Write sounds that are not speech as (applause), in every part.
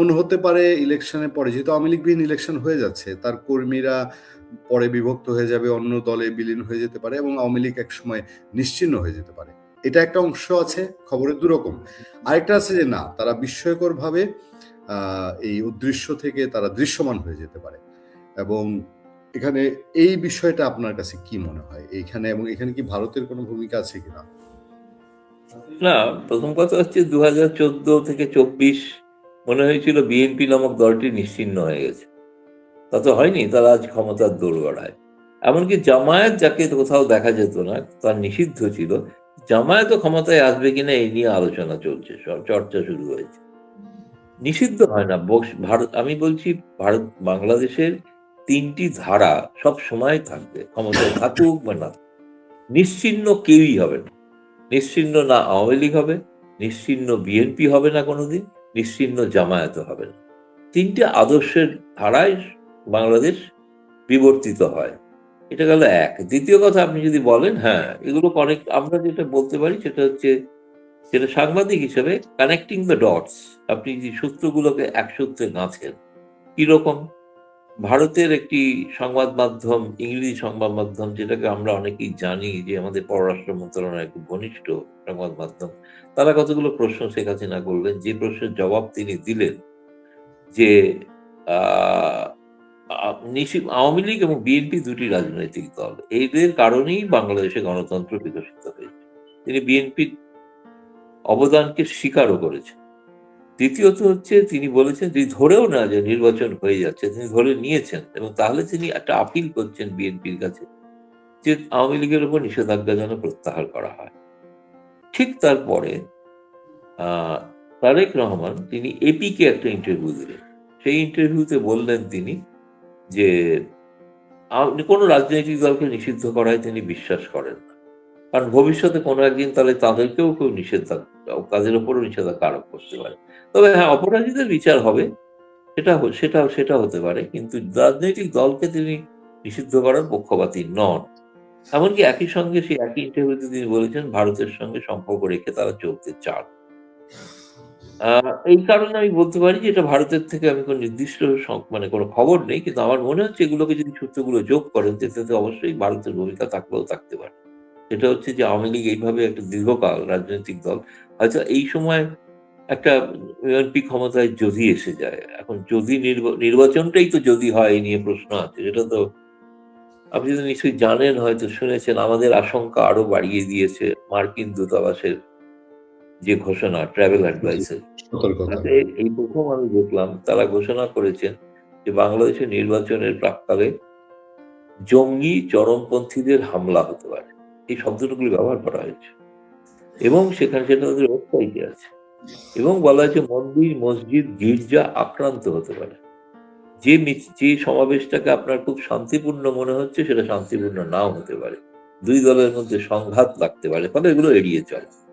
মনে হতে পারে ইলেকশনের পরে, যেহেতু আওয়ামী লীগবিহীন ইলেকশন হয়ে যাচ্ছে, তার কর্মীরা পরে বিভক্ত হয়ে যাবে, অন্য দলে বিলীন হয়ে যেতে পারে এবং আওয়ামী লীগ এক সময় নিশ্চিন্ন হয়ে যেতে পারে। এটা একটা অংশ আছে, খবরের দুরকম আরেকটা আছে যে, না, তারা বিস্ময়কর ভাবে এই উদৃশ্য থেকে তারা দৃশ্যমান হয়ে যেতে পারে। এবং এখানে এই বিষয়টা আপনার কাছে কি মনে হয়? এইখানে এবং এখানে কি ভারতের কোনো ভূমিকা আছে কিনা? না, প্রথম কথা হচ্ছে দু হাজার চোদ্দ থেকে চব্বিশ মনে হয়েছিল বিএনপি নামক দলটি নিশ্চিন্ন হয়ে গেছে। তা তো হয়নি, তারা আজ ক্ষমতার দৌড় এমনকি জামায়াত যাকে কোথাও দেখা যেত না, তার নিষিদ্ধ ছিল, জামায়াতও ক্ষমতায় আসবে কিনা এই নিয়ে আলোচনা চলছে সব চর্চা শুরু হয়েছে। নিষিদ্ধ হয় না ভারত, আমি বলছি ভারত, বাংলাদেশের তিনটি ধারা সব সময় থাকবে, ক্ষমতায় থাকুক বা না নিশ্চিন্ন কেউই হবে না। নিশ্চিন্ন না আওয়ামী লীগ হবে, নিশ্চিন্ন বিএনপি হবে না কোনোদিন। নিশ্চিন্ন জামায়াত হবে। না তিনটে আদর্শের ধারায় বাংলাদেশ বিবর্তিত হয়। এটা গেল এক। দ্বিতীয় কথা আপনি যদি বলেন হ্যাঁ এগুলো অনেক আমরা যেটা বলতে পারি সেটা হচ্ছে সেটা সাংবাদিক হিসেবে কানেক্টিং দ্য ডটস আপনি যে সূত্রগুলোকে এক সূত্রে গাঁথেন কীরকম? ভারতের একটি সংবাদ মাধ্যম, ইংরেজি সংবাদ মাধ্যম, যেটাকে আমরা অনেকেই জানি যে আমাদের পররাষ্ট্র মন্ত্রণালয়ের খুব ঘনিষ্ঠ সংবাদ মাধ্যম। তারা কতগুলো প্রশ্ন শেখ হাসিনা করলেন, যে প্রশ্নের জবাব তিনি দিলেন যে আওয়ামী লীগ এবং বিএনপি দুটি রাজনৈতিক দল। এদের কারণেই বাংলাদেশে গণতন্ত্র বিকশিত হয়েছে। তিনি বিএনপির অবদানকে স্বীকারও করেছেন। দ্বিতীয়ত হচ্ছে তিনি বলেছেন যদি ধরেও না যে নির্বাচন হয়ে যাচ্ছে, তিনি ধরে নিয়েছেন এবং তাহলে তিনি একটা আপিল করছেন বিএনপির কাছে যে আওয়ামী লীগের উপর নিষেধাজ্ঞা যেন প্রত্যাহার করা হয়। ঠিক তারপরে তারেক রহমান তিনি এপিকে একটা ইন্টারভিউ দিলেন। সেই ইন্টারভিউতে বললেন তিনি যে কোনো রাজনৈতিক দলকে নিষিদ্ধ করায় তিনি বিশ্বাস করেন না। কারণ ভবিষ্যতে কোনো একদিন তাহলে তাদেরকেও কেউ নিষেধাজ্ঞা, তাদের ওপরও নিষেধাজ্ঞা আরোপ করতে পারে। তবে হ্যাঁ অপরাধীদের বিচার হবে, সেটা সেটা সেটা হতে পারে, কিন্তু রাজনৈতিক দলকে তিনি নিষিদ্ধ করার পক্ষপাতী নন। এমনকি একই সঙ্গে সেই একই ইন্টারভিউতে তিনি বলেছেন, ভারতের সঙ্গে সম্পর্ক রেখে তারা চলতে চান। এই কারণে আমি বলতে পারি যে এটা ভারতের থেকে আমি কোনো নির্দিষ্ট মানে কোনো খবর নেই, কিন্তু আমার মনে হচ্ছে এগুলোকে যদি সূত্রগুলো যোগ করেন, তাতে অবশ্যই ভারতের ভূমিকা থাকলেও থাকতে পারে। এটা হচ্ছে যে আওয়ামী লীগ এইভাবে একটা দীর্ঘকাল রাজনৈতিক দল হয়তো এই সময় একটা ইউএনপি ক্ষমতায় যদি এসে যায় এখন যদি নির্বাচনটাই তো যদি হয় এই নিয়ে প্রশ্ন আছে সেটা তো আপনি তো নিশ্চয়ই জানেন হয়তো শুনেছেন আমাদের আশঙ্কা আরও বাড়িয়ে দিয়েছে মার্কিন দূতাবাসের যে ঘোষণা ট্রাভেল অ্যাডভাইসের এই প্রথম আমি দেখলাম তারা ঘোষণা করেছেন যে বাংলাদেশের নির্বাচনের প্রাককালে জঙ্গি চরমপন্থীদের হামলা হতে পারে। এই শব্দটুকুলি ব্যবহার করা হয়েছে। এবং সেখানে সেটা তাদের ওয়েবসাইটে আছে। এবং বলা হয়েছে, মন্দির, মসজিদ, গির্জা আক্রান্ত হতে পারে। যে যে সমাবেশটাকে আপনার খুব শান্তিপূর্ণ মনে হচ্ছে, সেটা শান্তিপূর্ণ নাও হতে পারে। দুই দলের মধ্যে সংঘাত লাগতে পারে, ফলে এগুলো এড়িয়ে চলে।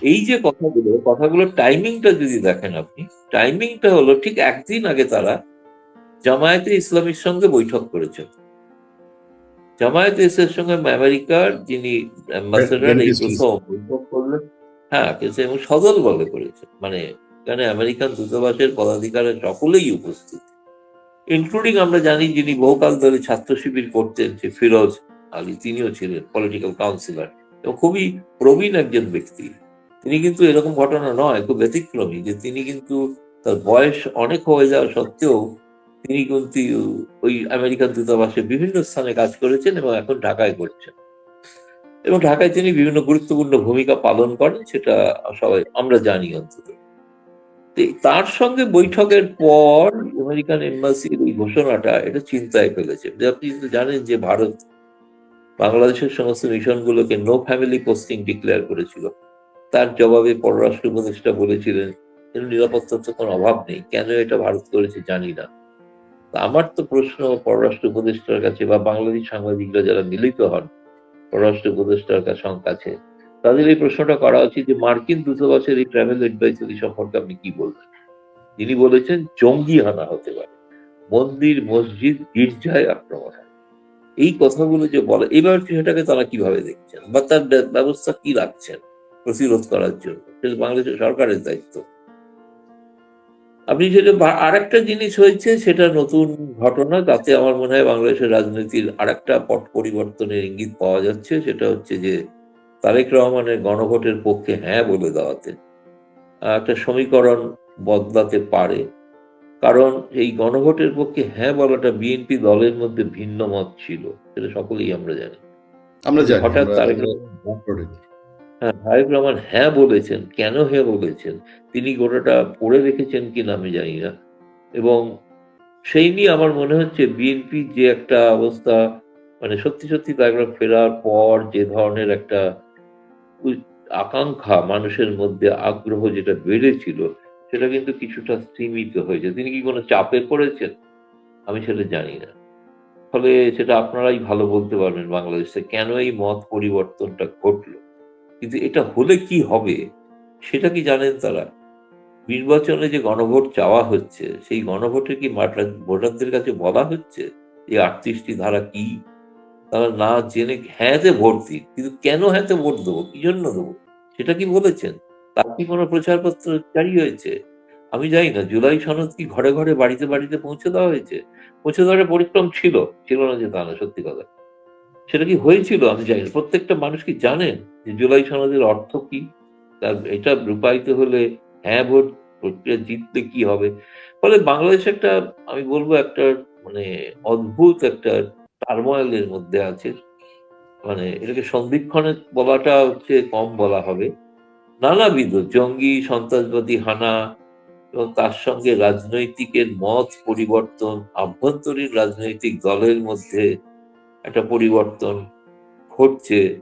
এই যে কথাগুলো, কথাগুলোর টাইমিংটা যদি দেখেন আপনি, টাইমিংটা হলো ঠিক একদিন আগে তারা জামায়াতে ইসলামীর সঙ্গে বৈঠক করেছেন। জামায়াতে ইসলামের সঙ্গে আমেরিকার যিনি অ্যাম্বাসেডার এই প্রথম বৈঠক করলেন। হ্যাঁ কিন্তু এবং সদল বলে করেছে মানে এখানে আমেরিকান দূতাবাসের পদাধিকারের সকলেই উপস্থিত। ইনক্লুডিং আমরা জানি যিনি বহুকাল ধরে ছাত্র শিবির করতেন যে ফিরোজ আলী তিনিও ছিলেন পলিটিক্যাল কাউন্সিলর এবং খুবই প্রবীণ একজন ব্যক্তি। তিনি কিন্তু এরকম ঘটনা নয় খুব ব্যতিক্রমী যে তিনি কিন্তু তার বয়স অনেক হয়ে যাওয়া সত্ত্বেও তিনি কিন্তু ওই আমেরিকান দূতাবাসে বিভিন্ন স্থানে কাজ করেছেন এবং এখন ঢাকায় করছেন। এবং ঢাকায় তিনি বিভিন্ন গুরুত্বপূর্ণ ভূমিকা পালন করেন, সেটা সবাই, আমরা জানি অন্তত। তার সঙ্গে বৈঠকের পর আমেরিকান এম্বাসির এই ঘোষণাটা, এটা চিন্তায় ফেলেছে। যে আপনি জানেন যে ভারত বাংলাদেশের সমস্ত মিশনগুলোকে নো ফ্যামিলি পোস্টিং ডিক্লেয়ার করেছিল। তার জবাবে পররাষ্ট্র উপদেষ্টা বলেছিলেন নিরাপত্তার তো কোনো অভাব নেই। কেন এটা ভারত করেছে জানি না। আমার তো প্রশ্ন, পররাষ্ট্র উপদেষ্টার কাছে বা বাংলাদেশ সাংবাদিকরা যারা মিলিত হন, পররাষ্ট্র উপদেষ্টার কাছে, তাদের এই প্রশ্নটা করা উচিত যে মার্কিন দূতাবাসের এই ট্রাভেল অ্যাডভাইসারি সম্পর্কে আপনি কি বলবেন? তিনি বলেছেন, জঙ্গি হানা হতে পারে। মন্দির, মসজিদ, গির্জায় আক্রমণ এই কথাগুলো যে বলে, এবার সেটাকে তারা কীভাবে দেখছেন? বা তার ব্যবস্থা কি রাখছেন প্রতিরোধ করার জন্য? বাংলাদেশের সরকারের দায়িত্ব। আপনি যেটা আরেকটা জিনিস হয়েছে সেটা নতুন ঘটনা তাতে আমার মনে হয় বাংলাদেশের রাজনীতির আরেকটা পট পরিবর্তনের ইঙ্গিত পাওয়া যাচ্ছে। সেটা হচ্ছে যে তারেক রহমানের গণভোটের পক্ষে হ্যাঁ বলে দেওয়াতে একটা সমীকরণ বদলাতে পারে। কারণ এই গণভোটের পক্ষে হ্যাঁ বলাটা বিএনপি দলের মধ্যে ভিন্ন মত ছিল সেটা সকলেই আমরা জানি। আমরা জানি হঠাৎ তারেক রহমান হ্যাঁ রহমান হ্যাঁ বলেছেন। কেন হ্যাঁ বলেছেন? তিনি গোটাটা পড়ে রেখেছেন কিনা আমি জানি না। এবং সেই নিয়ে আমার মনে হচ্ছে বিএনপি যে একটা অবস্থা মানে সত্যি সত্যি তারেক ফেরার পর যে ধরনের একটা আকাঙ্ক্ষা মানুষের মধ্যে আগ্রহ যেটা বেড়েছিল, সেটা কিন্তু কিছুটা সীমিত হয়েছে। তিনি কি কোনো চাপে পড়েছেন? আমি সেটা জানি না। ফলে সেটা আপনারাই ভালো বলতে পারবেন বাংলাদেশে। কেন এই মত পরিবর্তনটা ঘটলো? কিন্তু এটা হলে কি হবে, সেটা কি জানেন তারা? নির্বাচনে যে গণভোট চাওয়া হচ্ছে, সেই গণভোটে কি ভোটারদের কাছে বলা হচ্ছে যে আটত্রিশটি ধারা কি? তারা না জেনে হ্যাঁতে ভোট দিন, কিন্তু কেন হ্যাঁতে ভোট দেবো? কি জন্য দেবো? সেটা কি বলেছেন? তার কি কোনো প্রচারপত্র জারি হয়েছে? আমি জানি না, জুলাই সনদ কি ঘরে ঘরে বাড়িতে বাড়িতে পৌঁছে দেওয়া হয়েছে? পৌঁছে দেওয়ার পরিক্রম ছিল ছিল না যে তা না, সত্যি কথা। সেটা কি হয়েছিল? আমি জানি প্রত্যেকটা মানুষ কি জানেন যে জুলাই সনদের অর্থ কি? তার এটা রূপায়িত হলে হ্যাঁ ভোট প্রক্রিয়া জিতলে কি হবে? ফলে বাংলাদেশ একটা, আমি বলব একটা মানে অদ্ভুত একটা টার্ময়েলের মধ্যে আছে। মানে এটাকে সন্ধিক্ষণে বলাটা হচ্ছে কম বলা হবে। নানাবিধ জঙ্গি, সন্ত্রাসবাদী, হানা এবং তার সঙ্গে রাজনৈতিকের মত পরিবর্তন, আভ্যন্তরীণ রাজনৈতিক দলের মধ্যে একটা পরিবর্তন ঘটছে।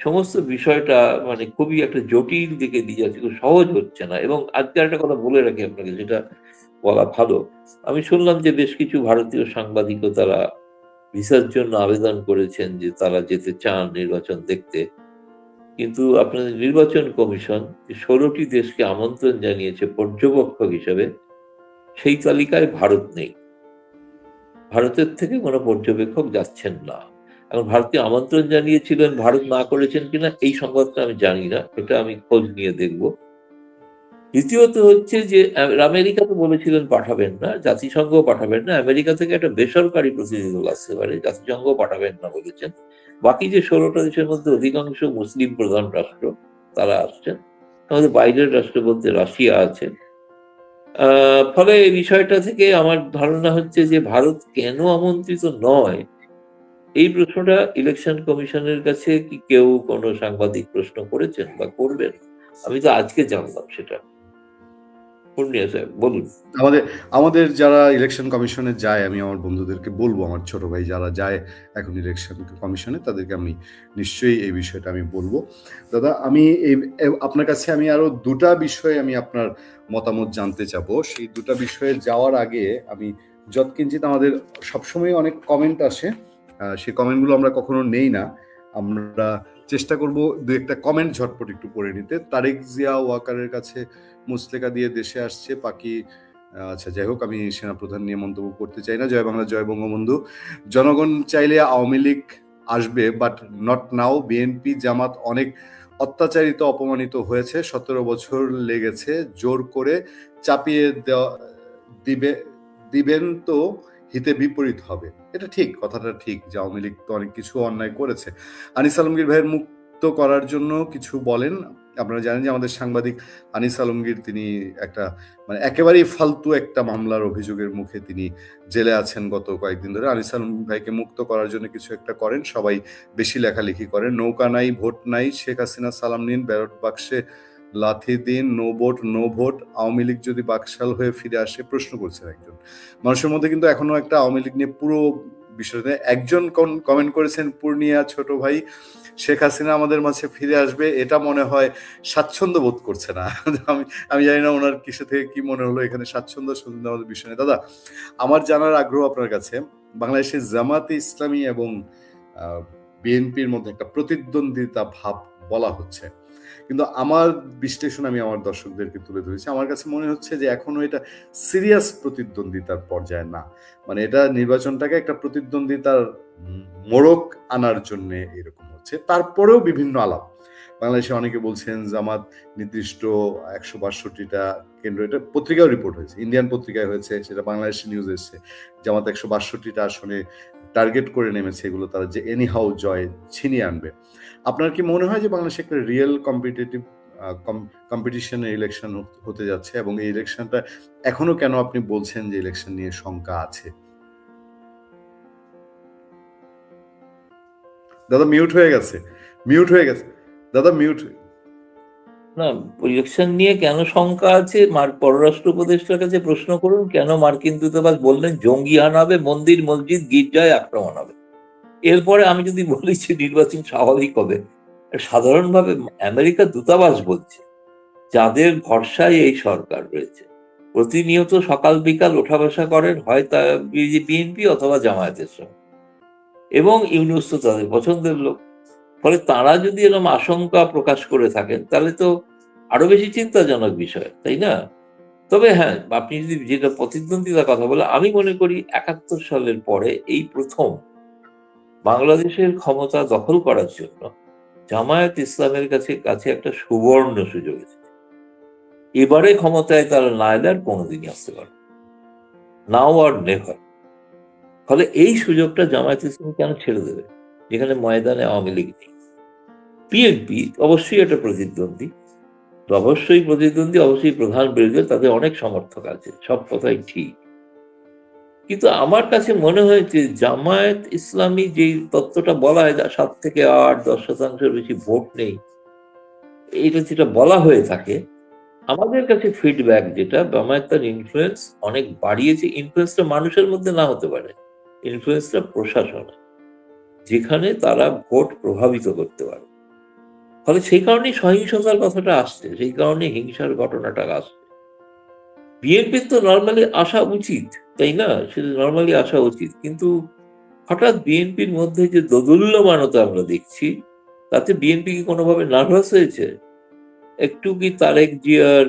সমস্ত বিষয়টা মানে খুবই একটা জটিল দিকে দিয়ে যাচ্ছে, খুব সহজ হচ্ছে না। এবং আজকে একটা কথা বলে রাখি আপনাকে, যেটা বলা ভালো। আমি শুনলাম যে বেশ কিছু ভারতীয় সাংবাদিকও তারা ভিসার জন্য আবেদন করেছেন যে তারা যেতে চান নির্বাচন দেখতে। কিন্তু আপনাদের নির্বাচন কমিশন ষোলোটি দেশকে আমন্ত্রণ জানিয়েছে পর্যবেক্ষক হিসেবে, সেই তালিকায় ভারত নেই। ভারতের থেকে কোনো পর্যবেক্ষক যাচ্ছেন না। এখন ভারতীয় আমন্ত্রণ জানিয়েছিলেন, ভারত না করেছেন কিনা এই সংবাদটা আমি জানি না, এটা আমি খোঁজ নিয়ে দেখব। দ্বিতীয়ত হচ্ছে যে আমেরিকা তো বলেছিলেন পাঠাবেন না জাতিসংঘ পাঠাবেন না, আমেরিকা থেকে একটা বেসরকারি প্রতিনিধি দল আসতে পারে জাতিসংঘ পাঠাবেন না বলেছেন। বাকি যে ষোলোটা দেশের মধ্যে অধিকাংশ মুসলিম প্রধান রাষ্ট্র, তারা আসছেন। আমাদের বাইরের রাষ্ট্র বলতে রাশিয়া আছে ফলে এই বিষয়টা থেকে আমার ধারণা হচ্ছে যে ভারত কেন আমন্ত্রিত নয়? এই প্রশ্নটা ইলেকশন কমিশনের কাছে কি কেউ কোনো সাংবাদিক প্রশ্ন করেছেন বা করবেন? আমি তো আজকে জানলাম সেটা। পূর্ণিয়া সাহেব বলুন। আমাদের আমাদের যারা ইলেকশন কমিশনে যায়, আমি আমার বন্ধুদেরকে বলব, আমার ছোট ভাই যারা যায় এখন ইলেকশন কমিশনে তাদেরকে আমি নিশ্চয়ই এই বিষয়টা আমি বলব। দাদা, আমি এই আপনার কাছে আমি আরও দুটা বিষয়ে আমি আপনার মতামত জানতে চাবো। সেই দুটা বিষয়ে যাওয়ার আগে আমি যৎকিঞ্চিত আমাদের সবসময় অনেক কমেন্ট আসে। সেই কমেন্টগুলো আমরা কখনো নেই না। আমরা চেষ্টা করব দু একটা কমেন্ট ঝটপট একটু পড়ে নিতে। তারেক জিয়া ওয়াকারের কাছে মুসলেকা দিয়ে দেশে আসছে, পাকি আচ্ছা যাই হোক, আমি সেনাপ্রধান নিয়ে মন্তব্য করতে চাই না। জয় বাংলা, জয় বঙ্গবন্ধু। জনগণ চাইলে আওয়ামী লীগ আসবে but not now BNP Jamaat অনেক অত্যাচারিত, অপমানিত হয়েছে। সতেরো বছর লেগেছে, জোর করে চাপিয়ে দেওয়া, দিবে, দিবেন তো হিতে বিপরীত হবে। এটা ঠিক, কথাটা ঠিক যে আওয়ামী লীগ তো অনেক কিছু অন্যায় করেছে। আনিস আলমগীর ভাইয়ের মুক্ত করার জন্য কিছু বলেন? আপনারা জানেন যে আমাদের সাংবাদিক আনিস আলমগীর, তিনি একটা মানে একেবারেই ফালতু একটা মামলার অভিযোগের মুখে তিনি জেলে আছেন গত কয়েকদিন ধরে। আনিস আলমগীর ভাইকে মুক্ত করার জন্য কিছু একটা করেন, সবাই বেশি লেখালেখি করেন। নৌকা নাই, ভোট নাই, শেখ হাসিনা সালাম নিন, ব্যালট বাক্সে লাথি দিন no vote no vote, Awami League যদি বাকশাল হয়ে ফিরে আসে, প্রশ্ন করছেন একজন। মানুষের মধ্যে কিন্তু এখনও একটা আওয়ামী লীগ নিয়ে পুরো বিষয়টা একজন কমেন্ট করেছেন পূর্ণিয়া ছোট ভাই, শেখ হাসিনা আমাদের মাঝে ফিরে আসবে, এটা মনে হয় স্বাচ্ছন্দ্য বোধ করছে না। (laughs) আমি আমি জানি না ওনার কিসে থেকে কি মনে হলো এখানে স্বাচ্ছন্দ্য স্বাচ্ছন্দ্য আমাদের বিষয় নেই দাদা, আমার জানার আগ্রহ আপনার কাছে, বাংলাদেশের জামাতে ইসলামী এবং বিএনপির মধ্যে একটা প্রতিদ্বন্দ্বিতা ভাব বলা হচ্ছে। কিন্তু আমার বিশ্লেষণ আমি আমার দর্শকদেরকে তুলে ধরেছি। আমার কাছে মনে হচ্ছে যে এখনও এটা সিরিয়াস প্রতিদ্বন্দ্বিতার পর্যায়ে না। মানে এটা নির্বাচনটাকে একটা প্রতিদ্বন্দ্বিতার মোড়ক আনার জন্য এরকম হচ্ছে। তারপরেও বিভিন্ন আলাপ। বাংলাদেশে অনেকে বলছেন জামাত নির্দিষ্ট একশো বাষট্টিটা কেন্দ্র, এটা পত্রিকাও রিপোর্ট হয়েছে ইন্ডিয়ান পত্রিকায় হয়েছে, সেটা বাংলাদেশি নিউজ এসছে। জামাত একশো বাষট্টিটা আসনে টার্গেট করে নেমেছে এগুলো তারা যে এনি হাউ জয় ছিনিয়ে আনবে। আপনার কি মনে হয় যে বাংলাদেশে একটা রিয়েল কম্পিটিটিভ কম্পিটিশনের ইলেকশন হতে যাচ্ছে এবং এই ইলেকশনটা এখনও কেন আপনি বলছেন যে ইলেকশন নিয়ে শঙ্কা আছে? দাদা মিউট হয়ে গেছে মিউট হয়ে গেছে। দাদা মিউট না ইলেকশন নিয়ে কেন শঙ্কা আছে? পররাষ্ট্র উপদেষ্টার কাছে প্রশ্ন করুন, কেন মার্কিন দূতাবাস বললেন জঙ্গি মন্দির, মসজিদ, গির্জায় আক্রমণ হবে? এরপরে আমি যদি বলি যে নির্বাচন স্বাভাবিক হবে, সাধারণভাবে আমেরিকার দূতাবাস বলছে, যাদের ভরসায় এই সরকার রয়েছে। প্রতিনিয়ত সকাল বিকাল ওঠা বসা করেন, হয় তা বিএনপি অথবা জামায়াতের সঙ্গে। এবং ইউনুস তো তাদের পছন্দের লোক। ফলে তারা যদি এরকম আশঙ্কা প্রকাশ করে থাকেন, তাহলে তো আরও বেশি চিন্তাজনক বিষয়, তাই না? তবে হ্যাঁ আপনি যদি যেটা প্রতিদ্বন্দ্বিতার কথা বলে আমি মনে করি একাত্তর সালের পরে এই প্রথম বাংলাদেশের ক্ষমতা দখল করার জন্য জামায়াত ইসলামের কাছে কাছে একটা সুবর্ণ সুযোগ এসেছে। এবারে ক্ষমতায় তারা না এলে আর কোনোদিনই আসতে পারবে নাও আর নেভার ফলে এই সুযোগটা জামায়াত ইসলাম কেন ছেড়ে দেবে? যেখানে ময়দানে আওয়ামী লীগ নেই। বিএনপি অবশ্যই একটা প্রতিদ্বন্দ্বী। অবশ্যই প্রতিদ্বন্দ্বী, অবশ্যই প্রধান বিরোধী তাদের অনেক সমর্থক আছে, সব কথাই ঠিক। কিন্তু আমার কাছে মনে হয়েছে, জামায়াত ইসলামী যে তত্ত্বটা বলা হয় সাত থেকে আট, দশ শতাংশের বেশি ভোট নেই এটা যেটা বলা হয়ে থাকে, আমাদের কাছে ফিডব্যাক যেটা, জামায়াত তার ইনফ্লুয়েন্স অনেক বাড়িয়েছে ইনফ্লুয়েন্সটা মানুষের মধ্যে না হতে পারে ইনফ্লুয়েন্সটা প্রশাসনে যেখানে তারা ভোট প্রভাবিত করতে পারে। ফলে সেই কারণেই সহিংসতার কথাটা আসছে, সেই কারণে হিংসার ঘটনাটা আসছে। বিএনপির তো নর্মালি আসা উচিত, তাই না? সেটা নর্মালি আসা উচিত। কিন্তু হঠাৎ বিএনপির মধ্যে যে দোদুল্যমানতা আমরা দেখছি, তাতে বিএনপি কি কোনোভাবে নার্ভাস হয়েছে? একটু কি তারেক জিয়ার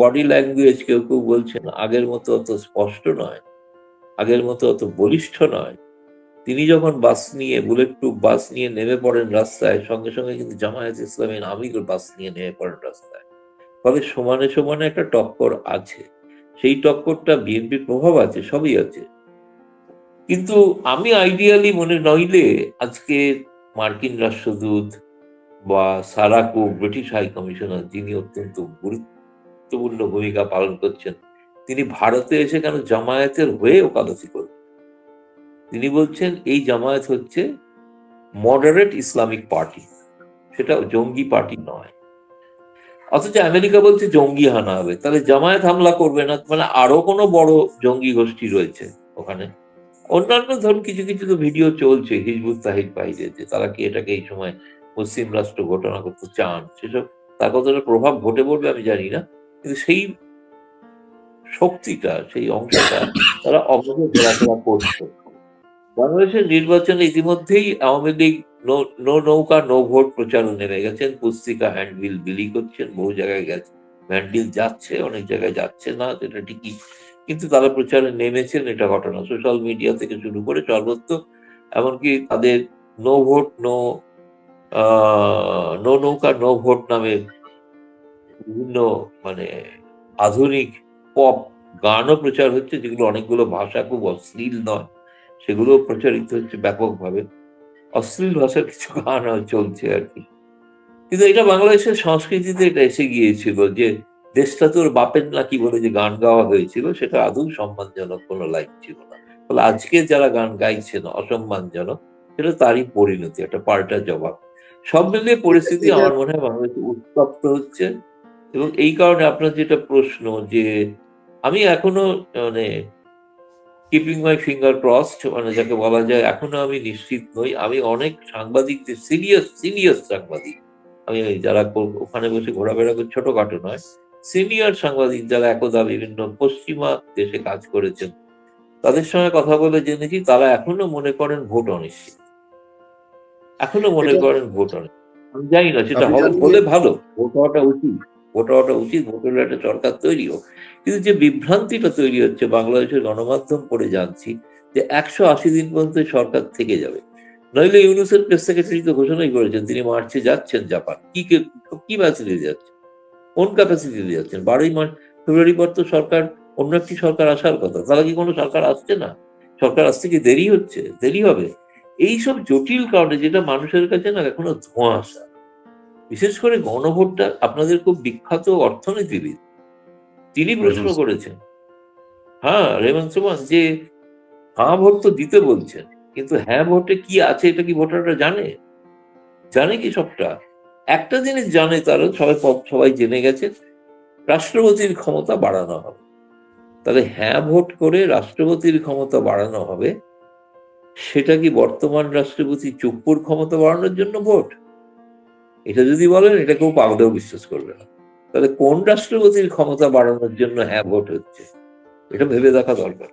বডি ল্যাঙ্গুয়েজ কেউ কেউ বলছেন, আগের মতো অত স্পষ্ট নয়, আগের মতো অত বলিষ্ঠ নয়। তিনি যখন বাস নিয়ে বুলেট প্রুফ বাস নিয়ে নেমে পড়েন রাস্তায়, সঙ্গে সঙ্গে কিন্তু জামায়াত ইসলামের আমির বাস নিয়ে নেমে পড়েন রাস্তায়। ফলে সমানে সমানে একটা টক্কর আছে। সেই টক্করটা বিএনপির প্রভাব আছে, সবই আছে। কিন্তু আমি আইডিয়ালি মনে নইলে আজকে মার্কিন রাষ্ট্রদূত বা সারাকো ব্রিটিশ হাই কমিশনার যিনি অত্যন্ত গুরুত্বপূর্ণ ভূমিকা পালন করছেন, তিনি ভারতে এসে কেন জামায়াতের হয়ে ওকালতি করবেন তিনি বলছেন, এই জামায়াত হচ্ছে মডারেট ইসলামিক পার্টি সেটা জঙ্গি পার্টি নয়। অথচ আমেরিকা বলছে জঙ্গি হানা হবে। তাহলে জামায়াত হামলা করবে না? মানে আরও কোনো বড় জঙ্গি গোষ্ঠী রয়েছে ওখানে। অন্যান্য ধরুন কিছু কিছু তো ভিডিও চলছে, হিজবুত তাহিদ বাইরে যে, তারা কি এটাকে এই সময় মুসলিম রাষ্ট্র ঘটনা করতে চান? সেসব, তার কতটা প্রভাব ঘটে পড়বে আমি জানি না। কিন্তু সেই শক্তিটা, সেই অংশটা তারা অবশ্যই ঘোরাফেরা করছে। বাংলাদেশের নির্বাচনে ইতিমধ্যেই আওয়ামী লীগ নো নৌকা, নো ভোট প্রচারও নেমে গেছেন। পুস্তিকা, হ্যান্ডবিল বিলি করছেন, বহু জায়গায় গেছে। হ্যান্ডবিল যাচ্ছে, অনেক জায়গায় যাচ্ছে না এটা ঠিকই। কিন্তু তারা প্রচারে নেমেছেন, এটা ঘটনা। সোশ্যাল মিডিয়া থেকে শুরু করে সর্বত্র, এমনকি তাদের নো ভোট, নো নো নৌকা, নো ভোট নামে বিভিন্ন মানে আধুনিক পপ গানও প্রচার হচ্ছে, যেগুলো অনেকগুলো ভাষা খুব অশ্লীল নয়। সেগুলো প্রচারিত হচ্ছে ব্যাপকভাবে। অশ্লীল ভাষার কিছু গান চলছে আর কি। কিন্তু এটা বাংলাদেশের সংস্কৃতিতে এটা এসে গিয়েছিল যে দেশটা তোর বাপের নাকি বলে যে গান গাওয়া হয়েছিল সেটা আদৌ সম্মানজনক কোনো লাইন ছিল না। ফলে আজকে যারা গান গাইছেন অসম্মানজনক সেটা তারই পরিণতি একটা পাল্টা জবাব। সব মিলিয়ে পরিস্থিতি আমার মনে হয় বাংলাদেশে উত্তপ্ত হচ্ছে। এবং এই কারণে আপনার যেটা প্রশ্ন যে আমি এখনও মানে কিপিং মাই ফিঙ্গার ক্রসড মানে যাকে বলা যায় এখনও আমি নিশ্চিত নই। আমি অনেক সাংবাদিকদের সিরিয়াস সিরিয়াস সাংবাদিক। আমি যারা ওখানে বসে ঘোরাফেরা করে ছোটখাটো নয়। সিনিয়র সাংবাদিক যারা একদা বিভিন্ন পশ্চিমা দেশে কাজ করেছেন তাদের সঙ্গে কথা বলে জেনেছি তারা এখনও মনে করেন ভোট অনিশ্চিত। এখনও মনে করেন ভোট অনিশ্চিত। আমি জানি না সেটা হলে ভালো। ভোট হওয়াটা উচিত। ভোট উচিত ভোট হলে একটা সরকার তৈরি হোক কিন্তু যে বিভ্রান্তিটা তৈরি হচ্ছে, বাংলাদেশের গণমাধ্যম পড়ে জানছি যে একশো আশি দিন পর্যন্ত সরকার থেকে যাবে। নইলে ইউনুসের প্রেস সেক্রেটারি তো ঘোষণাই করেছেন, তিনি মার্চে যাচ্ছেন জাপান। কি কে- ক্যাপাসিটি যাচ্ছেন? কোন ক্যাপাসিটিতে যাচ্ছেন? বারোই মার্চ ফেব্রুয়ারি পর তো সরকার, অন্য একটি সরকার আসার কথা। তাহলে কি কোনো সরকার আসছে না? সরকার আসতে কি দেরি হচ্ছে? দেরি হবে? এইসব জটিল কারণে যেটা মানুষের কাছে না এখনও ধোঁয়াশা বিশেষ করে গণভোটটা আপনাদের খুব বিখ্যাত অর্থনীতিবিদ। তিনি প্রশ্ন করেছেন হ্যাঁ রেমন সুমন যে হ্যাঁ ভোট তো দিতে বলছেন কিন্তু হ্যাঁ ভোটে কি আছে এটা কি ভোটাররা জানে? জানে কি সবটা? একটা জিনিস জানে তারা সবাই সবাই জেনে গেছে রাষ্ট্রপতির ক্ষমতা বাড়ানো হবে। তাহলে হ্যাঁ ভোট করে রাষ্ট্রপতির ক্ষমতা বাড়ানো হবে সেটা কি বর্তমান রাষ্ট্রপতি চুপ্পুর ক্ষমতা বাড়ানোর জন্য ভোট? এটা যদি বলেন, এটা কেউ পাগলেও বিশ্বাস করবে না। তাহলে কোন রাষ্ট্রপতির ক্ষমতা বাড়ানোর জন্য হ্যাঁ ভোট হচ্ছে? এটা ভেবে দেখা দরকার।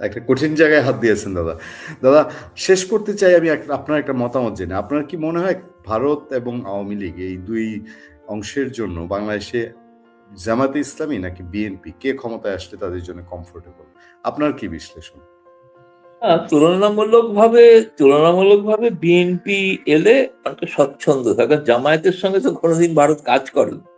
একটা কঠিন জায়গায় হাত দিয়েছেন দাদা। দাদা, শেষ করতে চাই আমি আপনার একটা মতামত জেনে। আপনার কি মনে হয় ভারত এবং আওয়ামী লীগ এই দুই অংশের জন্য, বাংলাদেশে জামাতে ইসলামী নাকি বিএনপি, কে ক্ষমতায় আসলে তাদের জন্য কমফোর্টেবল আপনার কি বিশ্লেষণ? হ্যাঁ, তুলনামূলক ভাবে বিএনপি এলে অনেকটা স্বচ্ছন্দ থাকে জামায়াতের সঙ্গে তো কোনোদিন ভারত কাজ করেনি।